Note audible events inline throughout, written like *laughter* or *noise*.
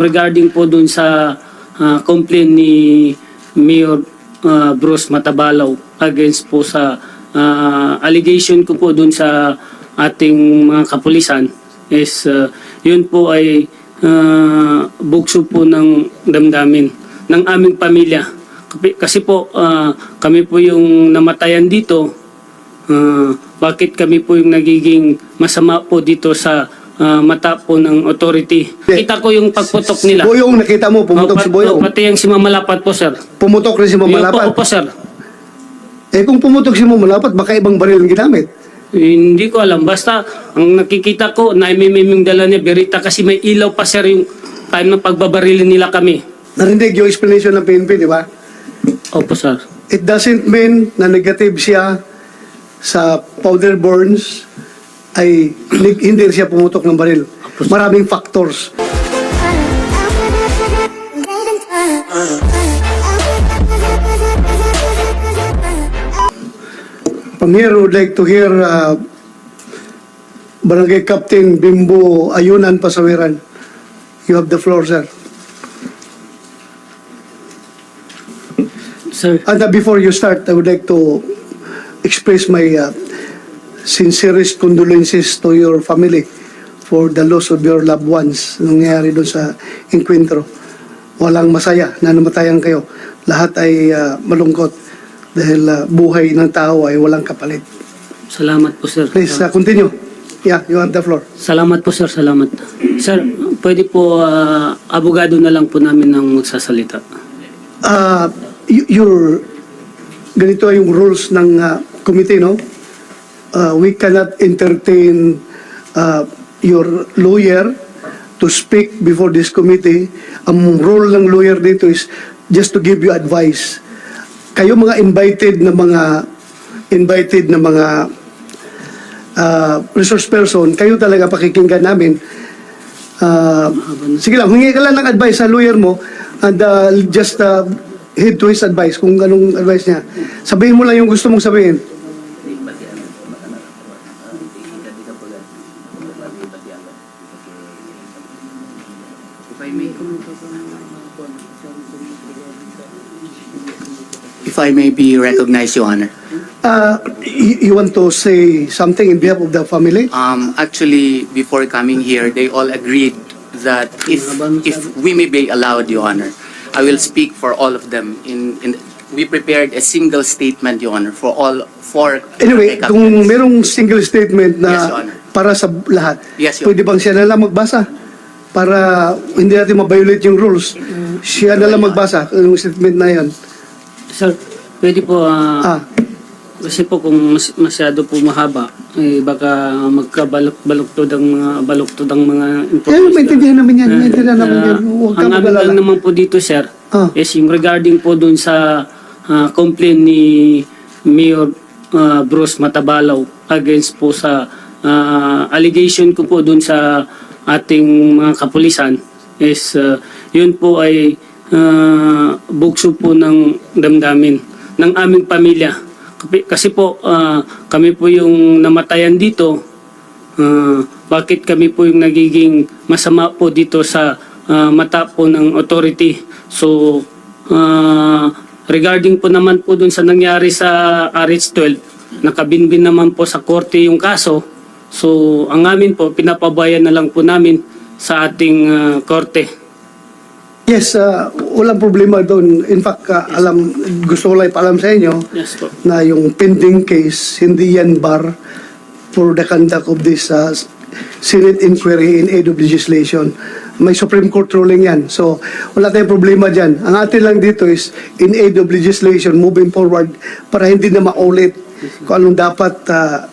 regarding po dun sa ah, complaint ni Mayor ah, Bruce Matabalaw against po sa ah, allegation ko po dun sa ating mga kapulisan is ah, yun po ay ah, bugso po ng damdamin ng aming pamilya. Kasi po ah, kami po yung namatayan dito. Ah, bakit kami po yung nagiging masama po dito sa ah, mata po ng authority? Kita ko yung pagputok nila. Boyong nakita mo, pumutok Oh, si Boyong. oh, Pati yung si Mamalapat po, sir. Pumutok rin si Yung po, Mamalapat. opo, sir. Eh kung pumutok si Mamalapat, baka ibang baril ang ginamit. Hindi ko alam. Basta, ang nakikita ko, naimimim yung dala niya, Berita, kasi may ilaw pa, sir, yung time na pagbabarilin nila kami. Narinig yung explanation ng PNP, di ba? Opo, sir. It doesn't mean na negative siya sa powder burns ay hindi siya pumutok ng baril. Maraming factors. From here, would like to hear uh, Barangay Captain Bimbo Ayunan Pasawiran. You have the floor, sir. Sir, And uh, before you start, I would like to express my uh, sincerest condolences to your family for the loss of your loved ones nangyari doon sa encuentro. Walang masaya na namatayan kayo. Lahat ay uh, malungkot dahil uh, buhay ng tao ay walang kapalit. salamat po, sir. Please uh, continue. Yeah, you have the floor. Salamat po, sir. Salamat. Sir, pwede po, ah, abogado na lang po namin ng magsasalita. uh, your ganito yung rules ng uh, committee no uh, we cannot entertain uh, your lawyer to speak before this committee ang role ng lawyer dito is just to give you advice kayo mga invited na mga invited na mga uh, resource person kayo talaga pakikinggan namin Uh, sige lang, humingi ka lang ng advice sa lawyer mo and uh, just uh, heed to his advice kung anong advice niya. Sabihin mo lang yung gusto mong sabihin. If I may be recognized, Your Honor. Uh, you, you want to say something in behalf of the family? Um, actually, before coming here, they all agreed that if if we may be allowed, Your Honor, I will speak for all of them. In in we prepared a single statement, Your Honor, for all four. Anyway, kung merong single statement Yes, Your na Honor. para sa lahat, Yes, Your pwede bang siya na lang magbasa? Para hindi natin ma-violate yung rules. Siya na lang magbasa yung statement na yan. Sir, pwede po, ah, Ah, kasi po kung mas, masyado po mahaba, eh, baka magkabalok-baloktod ang mga baloktod ang mga eh, maintindihan namin yan. Eh, Maintindihan namin ah, yan. Huwag ka ang amin mag-alala. lang naman po dito, sir, Ah. is yung regarding po dun sa ah, complaint ni Mayor ah, Bruce Matabalaw against po sa ah, allegation ko po dun sa ating mga kapulisan is ah, yun po ay ah, bugso po ng damdamin ng aming pamilya. Kasi po ah, kami po yung namatayan dito Ah, bakit kami po yung nagiging masama po dito sa ah, mata po ng authority. So, ah, regarding po naman po dun sa nangyari sa RH12, nakabinbin naman po sa korte yung kaso. So, ang amin po, pinapabayan na lang po namin sa ating ah, korte. Yes, uh, walang problema doon. In fact, uh, alam, gusto ko lang ipalam sa inyo Yes po. na yung pending case, hindi yan bar for the conduct of this uh, Senate inquiry in aid of legislation. May Supreme Court ruling yan. So, wala tayong problema dyan. Ang atin lang dito is in aid of legislation moving forward para hindi na maulit kung anong dapat uh,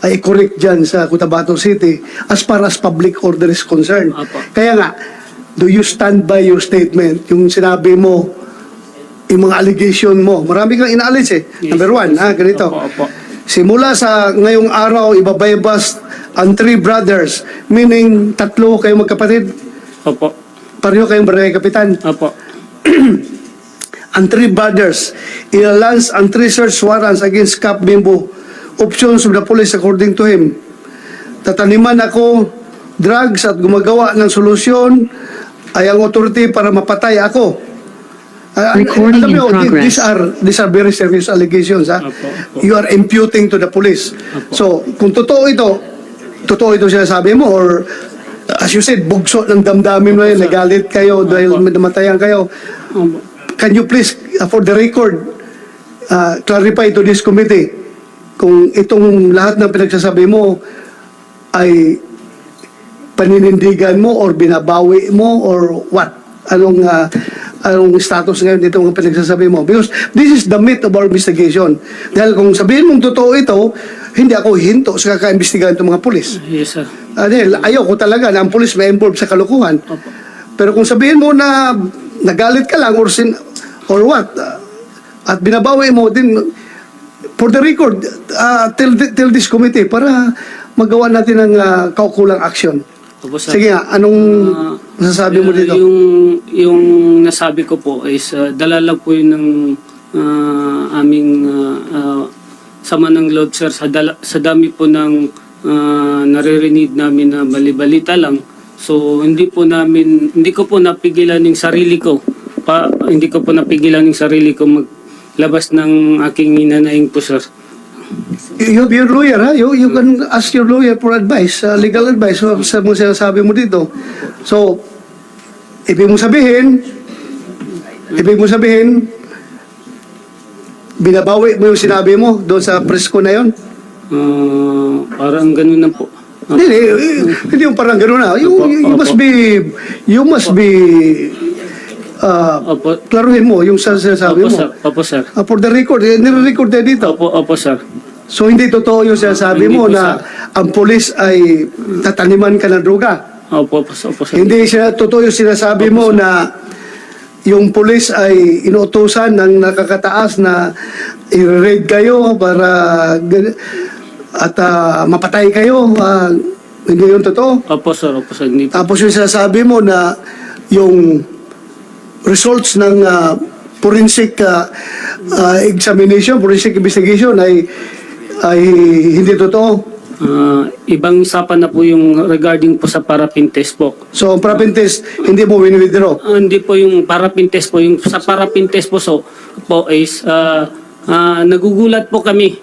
ay correct dyan sa Cotabato City as far as public order is concerned. Apo. Kaya nga, do you stand by your statement? Yung sinabi mo, yung mga allegation mo. Marami kang inaalis eh. Yes, Number one, yes. ha, ganito. Opo, opo. Simula sa ngayong araw, ibabaybas ang three brothers, meaning tatlo kayong magkapatid, Opo. pareho kayong barangay kapitan. Opo. *clears throat* Ang three brothers, ilalans ang three search warrants against Cap Bimbo. Options of the police according to him. Tataniman ako drugs at gumagawa ng solusyon ay ang authority para mapatay ako. Ah, Recording alam in thi- progress. These are, these are very serious allegations. Ha? Opo, opo. You are imputing to the police. Opo. So, kung totoo ito, totoo ito sinasabi mo or as you said, bugso ng damdamin mo yun, nagalit kayo dahil namatayan kayo. Can you please, uh, for the record, uh, clarify to this committee kung itong lahat ng pinagsasabi mo ay paninindigan mo or binabawi mo or what? Anong uh, anong status ngayon dito mga pinagsasabi mo? Because this is the meat of our investigation. Dahil kung sabihin mong totoo ito, hindi ako hinto sa kakaimbestigahan ng mga pulis. Yes, sir. Ah, dahil ayoko talaga na ang pulis may involved sa kalukuhan. Opo. Pero kung sabihin mo na nagalit ka lang or sin or what ah, at binabawi mo din for the record uh, tell, tell this committee para magawa natin ng ah, kaukulang action. Opo, sir. Sige nga, anong Ah, masasabi mo uh, dito? Yung, yung nasabi ko po is uh, dala lang po yun ng uh, aming uh, uh, sama ng loob sir sa, dala, sa dami po ng uh, naririnig namin na balibalita lang. So hindi po namin hindi ko po napigilan yung sarili ko. Pa, hindi ko po napigilan yung sarili ko maglabas ng aking inanaing po sir. You have your lawyer, ha? You, you can ask your lawyer for advice, uh, legal advice sa sa mga sinasabi mo dito. So, ibig mo sabihin, ibig mo sabihin, binabawi mo yung sinabi mo doon sa presko na yon. Uh, parang ganun na po. Hindi, hindi, hindi yung parang gano'n na. You, you, you must be, you must be, uh, Opo. klaruhin mo yung sa sinasabi Opo mo. sir. Opo sir. Uh, for the record, eh, nire-record na dito. Opo, opo sir. So hindi totoo yung sinasabi Hindi mo po, na ang polis ay tataniman ka ng droga. Opo, opo, opo sir. Hindi siya totoo yung sinasabi mo na yung polis ay inuutosan ng nakakataas na i-raid kayo para gan- at ah, mapatay kayo. Ah, hindi yun totoo. Opo sir, opo sir. Hindi po. Tapos yung sinasabi mo na yung results ng ah, forensic ah, ah, examination, forensic investigation ay ay hindi totoo. Ah, ibang usapan na po yung regarding po sa parapin test po. So, ang parapin test, hindi mo wini-withdraw. Ah, hindi po yung parapin test po. Yung sa parapin test po, so, po is ah, ah, nagugulat po kami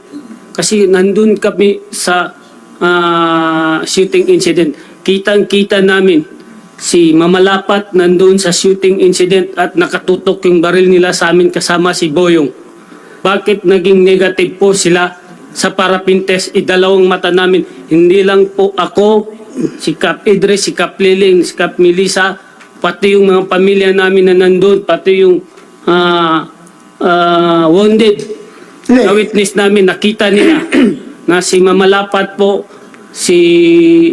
kasi nandun kami sa ah, shooting incident. Kitang-kita namin si Mamalapat nandun sa shooting incident at nakatutok yung baril nila sa amin kasama si Boyong. Bakit naging negative po sila sa parapin test? Idalawang mata namin. Hindi lang po ako, si Cap Idris, si Cap Liling, si Cap Melissa, pati yung mga pamilya namin na nandun, pati yung ah, ah, wounded na witness namin, nakita nila *clears throat* na si Mamalapat po, si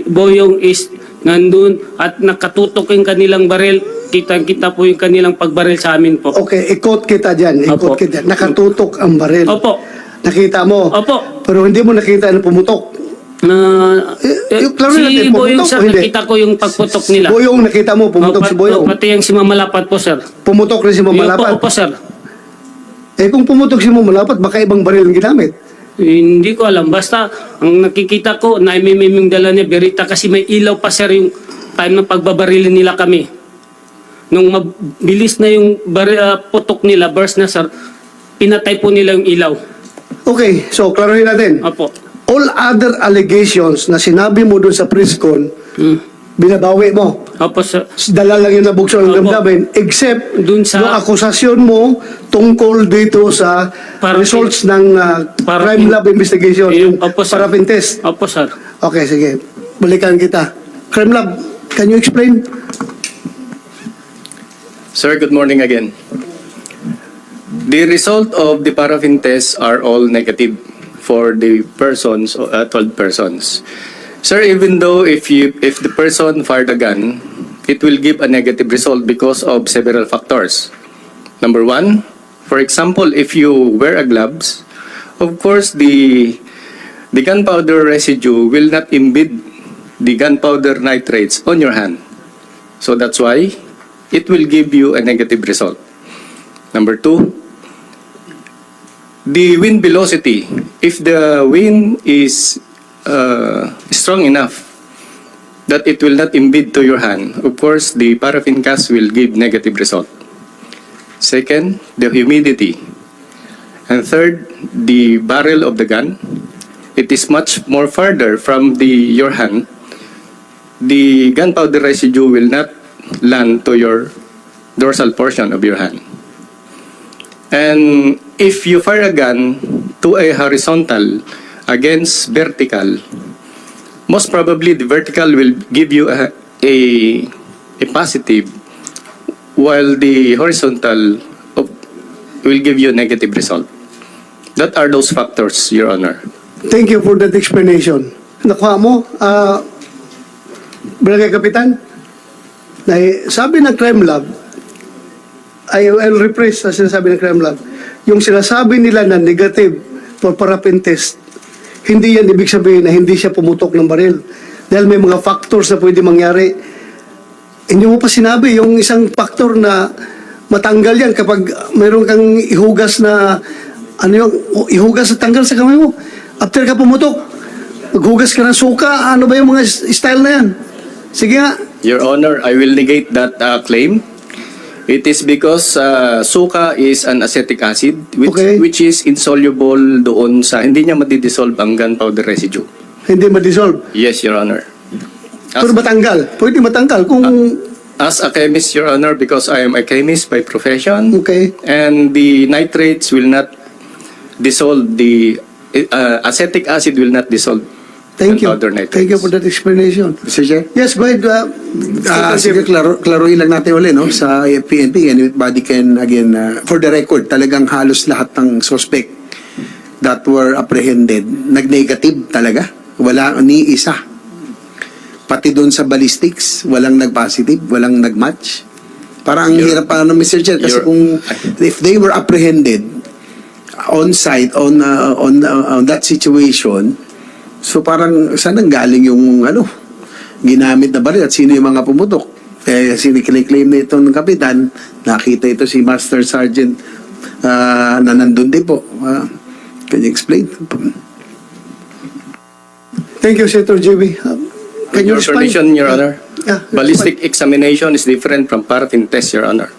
Boyong is nandun at nakatutok yung kanilang baril. Kitang-kita po yung kanilang pagbaril sa amin po. Okay, ikot kita dyan. Ikot Opo. kita. Nakatutok ang baril. Opo. Nakita mo. Opo. Pero hindi mo nakita na pumutok. Na Eh, eh, yung klaro si natin, Boyong pumutok sir, o hindi? nakita ko yung pagputok nila. Boyong nakita mo, pumutok Opo, si Boyong. Pati yung si Mamalapat po, sir. Pumutok rin si Yung po, Mamalapat. opo, sir. Eh kung pumutok si Mamalapat, baka ibang baril ang ginamit. Hindi ko alam. Basta, ang nakikita ko, naimimiming dala niya, Berita, kasi may ilaw pa, sir, yung time na pagbabarilin nila kami. Nung mabilis na yung bari, ah, putok nila, burst na, sir, pinatay po nila yung ilaw. Okay, so klaruhin natin. Opo. All other allegations na sinabi mo doon sa press con, Hmm. Binabawi mo. Opo, sir. Dala lang yung nabukso ng Opo. damdamin, except Dun sa- yung akusasyon mo tungkol dito sa Parapin- results ng ah, Parapin- crime lab investigation, yung Opo, sir. parapin test. Opo, sir. Okay, sige. Balikan kita. Crime lab, can you explain? Sir, good morning again. The result of the paraffin tests are all negative for the persons, uh, 12 persons. Sir, even though if you if the person fired a gun, it will give a negative result because of several factors. Number one, for example, if you wear a gloves, of course the the gunpowder residue will not embed the gunpowder nitrates on your hand. So that's why it will give you a negative result. Number two, the wind velocity. If the wind is uh, strong enough, that it will not embed to your hand, of course, the paraffin cast will give negative result. Second, the humidity. And third, the barrel of the gun. It is much more farther from the your hand. The gunpowder residue will not land to your dorsal portion of your hand. And if you fire a gun to a horizontal against vertical, most probably the vertical will give you a, a, a positive, while the horizontal of- will give you a negative result. That are those factors, Your Honor. Thank you for that explanation. Nakuha mo, ah, Barangay Kapitan, na sabi ng crime lab, I will rephrase sa sinasabi ng crime lab, yung sinasabi nila na negative for paraffin test, hindi yan ibig sabihin na hindi siya pumutok ng baril. Dahil may mga factors na pwede mangyari. Hindi mo pa sinabi yung isang factor na matanggal yan kapag mayroon kang ihugas na ano yung ihugas na tanggal sa kamay mo. After ka pumutok, maghugas ka ng suka, ano ba yung mga style na yan? Sige nga. Your Honor, I will negate that uh, claim. It is because uh, suka is an acetic acid which, Okay. which is insoluble doon sa hindi niya madidissolve ang gunpowder residue. Hindi ma-dissolve. Yes, Your Honor. Pero matanggal. Pwede matanggal kung... As a chemist, Your Honor, because I am a chemist by profession, Okay. and the nitrates will not dissolve the uh, acetic acid will not dissolve Thank you. Thank you for that explanation. Mr. Chair? Yes, go ahead. Uh, Secretary. sige, klaro, klaruin lang natin ulit, no? Sa PNP, and body can, again, uh, for the record, talagang halos lahat ng suspect that were apprehended, nag-negative talaga. Wala ni isa. Pati doon sa ballistics, walang nag-positive, walang nag-match. Parang ang hirap pa no, Mr. Chair, kasi kung if they were apprehended on site, on, uh, on, uh, on that situation, so parang saan ang galing yung ano, ginamit na baril at sino yung mga pumutok. Eh, siniklaim na ito ng kapitan, nakita ito si Master Sergeant ah, na nandun din po. Ah, can you explain? Thank you, Senator JB. Uh, can you Your respond? permission, Your Honor. Yeah, Ballistic examination is different from paraffin test, Your Honor.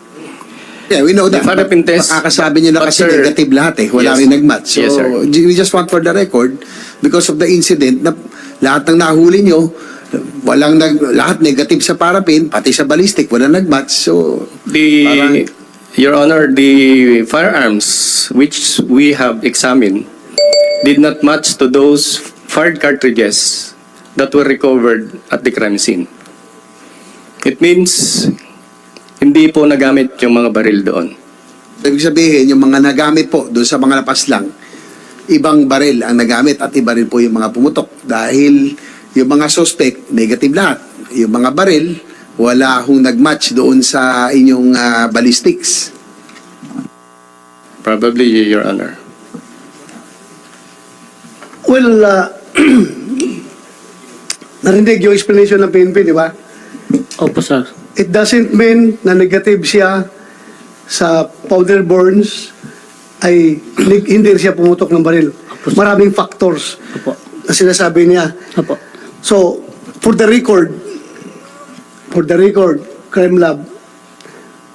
Yeah, we know that. The paraffin test- Makakasabi niyo na but kasi sir- negative lahat eh. Wala Yes. rin nag-match. So, Yes, sir. we just want for the record, because of the incident, na lahat ng nahuli nyo, walang nag, lahat negative sa paraffin, pati sa ballistic, walang nag-match. So, The, Parang- Your Honor, the firearms which we have examined did not match to those fired cartridges that were recovered at the crime scene. It means hindi po nagamit yung mga baril doon. ibig sabihin, yung mga nagamit po doon sa mga lapas lang, ibang baril ang nagamit at iba rin po yung mga pumutok. Dahil yung mga suspect, negative lahat. Yung mga baril, wala hong nag-match doon sa inyong ah, ballistics. Probably, Your Honor. Well, uh, *clears throat* narinig yung explanation ng PNP, di ba? Opo, sir. It doesn't mean na negative siya sa powder burns ay hindi siya pumutok ng baril. Maraming factors Opo. na sinasabi niya. Opo. So, for the record, for the record, crime lab,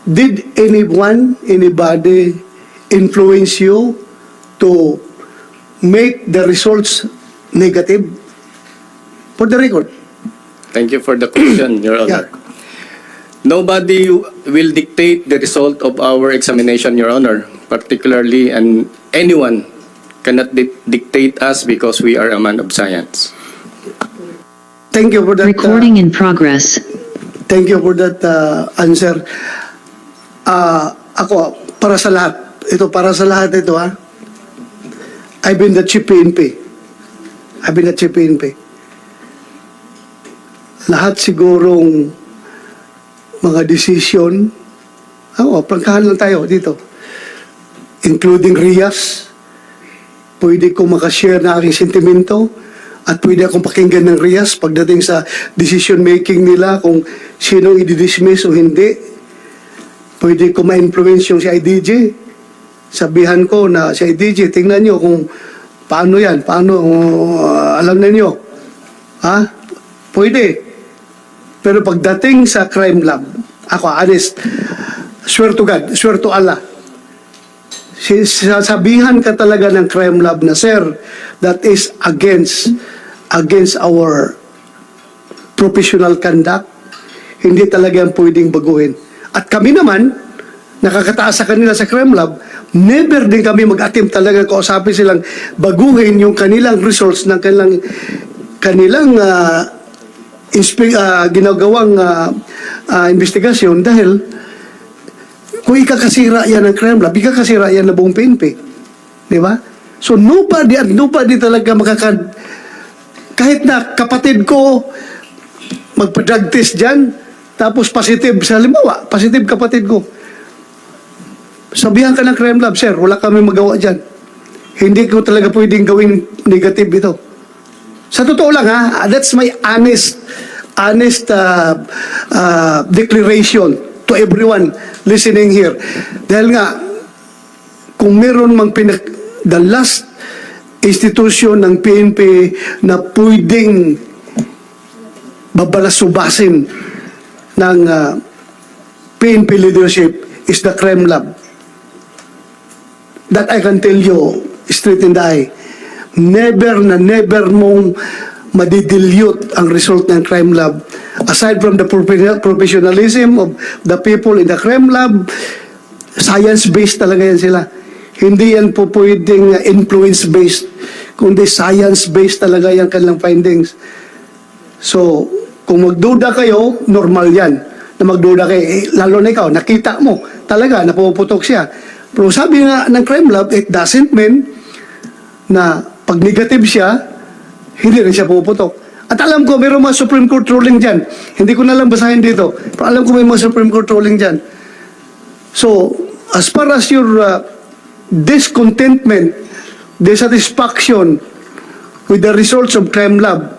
did anyone, anybody influence you to make the results negative? For the record. Thank you for the question, Your Honor. Nobody will dictate the result of our examination, Your Honor, particularly, and anyone cannot di- dictate us because we are a man of science. Thank you for that. uh, Recording in progress. Thank you for that uh, answer. Ah, ako, para sa lahat, ito para sa lahat ito ha. I've been the chief PNP. I've been the chief PNP. Lahat sigurong mga decision, ako, prangkahan lang tayo dito. Including Rias, pwede ko makashare na aking sentimento at pwede akong pakinggan ng Rias pagdating sa decision making nila kung sinong i-dismiss o hindi. Pwede ko ma-influence yung si IDJ. Sabihan ko na si IDJ, tingnan nyo kung paano yan, paano, uh, alam na nyo. Ha? Pwede. Pero pagdating sa crime lab, ako honest, swear to God, swear to Allah, sasabihan ka talaga ng crime lab na, sir, that is against against our professional conduct. Hindi talaga yan pwedeng baguhin. At kami naman, nakakataas sa kanila sa crime lab, never din kami mag-attempt talaga kausapin silang baguhin yung kanilang results ng kanilang kanilang ah, ah, ginagawang ah, ah, investigasyon dahil kung ikakasira yan ng crime lab, ikakasira yan na buong PNP. Di ba? So nobody at nobody talaga makaka... Kahit na kapatid ko magpa-drug test dyan, tapos positive, sa halimbawa, positive kapatid ko. Sabihan ka ng crime lab, sir, wala kami magawa dyan. Hindi ko talaga pwedeng gawing negative ito. Sa totoo lang ha, that's my honest honest uh, uh, declaration to everyone listening here. Dahil nga, kung meron mang pinak... The last institution ng PNP na pwedeng babalasubasin ng uh, PNP leadership is the crime lab. That I can tell you straight in the eye. Never na never mong madidilute ang result ng crime lab. Aside from the profe- professionalism of the people in the crime lab, science-based talaga yan sila. Hindi yan po pwedeng uh, influence-based, kundi science-based talaga yung kanilang findings. So, kung magduda kayo, normal yan. Na magduda kayo, eh, lalo na ikaw, nakita mo, talaga, napuputok siya. Pero sabi nga ng crime lab, it doesn't mean na pag negative siya, hindi rin siya puputok. At alam ko, mayroong mga Supreme Court ruling dyan. Hindi ko na lang basahin dito. Pero alam ko may mga Supreme Court ruling dyan. So, as far as your uh, discontentment, dissatisfaction with the results of crime lab,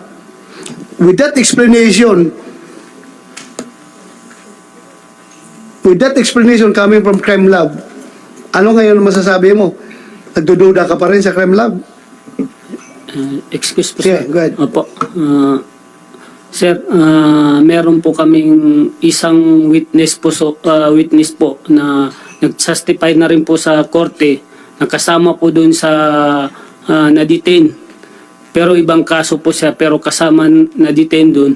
with that explanation, with that explanation coming from crime lab, ano ngayon masasabi mo? Nagdududa ka pa rin sa crime lab? Uh, excuse po, sir. go ahead. Opo. Uh, sir, uh, meron po kaming isang witness po, so, uh, witness po na nag-testify na rin po sa korte na kasama po doon sa uh, na-detain. Pero ibang kaso po siya, pero kasama na-detain doon.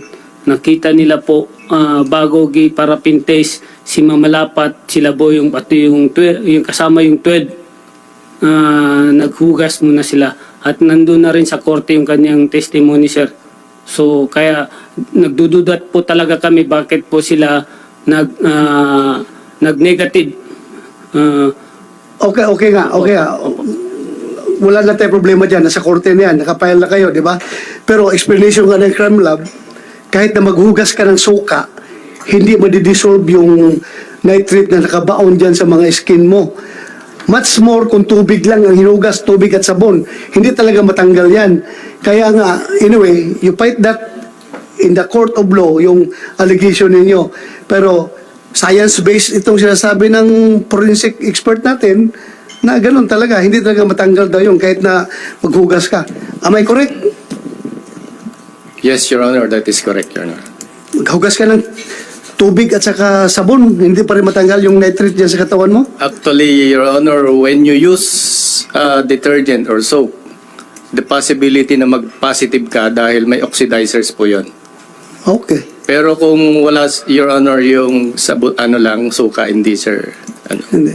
Nakita nila po uh, bago gi para pintes si Mamalapat, sila po yung pati yung, yung kasama yung 12 ah, naghugas muna sila at nandun na rin sa korte yung kanyang testimony sir. So kaya nagdududat po talaga kami bakit po sila nag ah, nag-negative. Ah, Okay, okay nga, okay nga. Wala na tayong problema dyan. Nasa korte na yan. Nakapile na kayo, di ba? Pero explanation nga ng crime lab, kahit na maghugas ka ng suka, hindi madidissolve yung nitrate na nakabaon dyan sa mga skin mo. Much more kung tubig lang ang hinugas, tubig at sabon. Hindi talaga matanggal yan. Kaya nga, anyway, you fight that in the court of law, yung allegation ninyo. Pero science-based itong sinasabi ng forensic expert natin na ganun talaga. Hindi talaga matanggal daw yung kahit na maghugas ka. Am I correct? Yes, Your Honor, that is correct, Your Honor. Maghugas ka ng tubig at saka sabon. Hindi pa rin matanggal yung nitrate dyan sa katawan mo? Actually, Your Honor, when you use uh, detergent or soap, the possibility na mag-positive ka dahil may oxidizers po yon. Okay. Pero kung wala, Your Honor, yung sabu, ano lang, suka, hindi, sir. Ano, Hindi.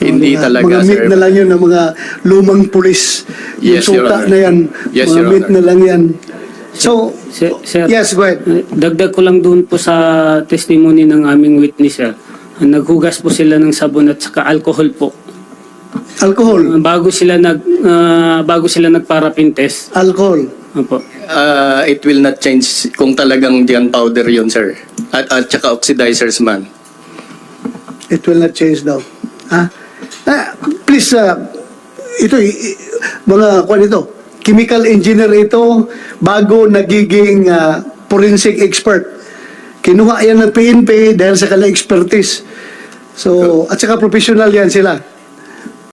hindi Mga- talaga, Mga sir. meat na lang yun ng mga lumang pulis. Yung Yes, suka na yan. Yes, mga Your Honor. na lang yan. So, sir, sir, yes, go ahead. eh, dagdag ko lang doon po sa testimony ng aming witness sir. Naghugas po sila ng sabon at saka alcohol po. Alcohol. Bago sila nag ah, bago sila nagparapin test. Alcohol. Opo. Uh, it will not change kung talagang diyan powder yon sir. At, at saka oxidizers man. It will not change daw. Ha? Ah, please, uh, ito, mga kwan ito, chemical engineer ito, bago nagiging ah, forensic expert. Kinuha yan ng PNP dahil sa kanilang expertise. So, at saka professional yan sila.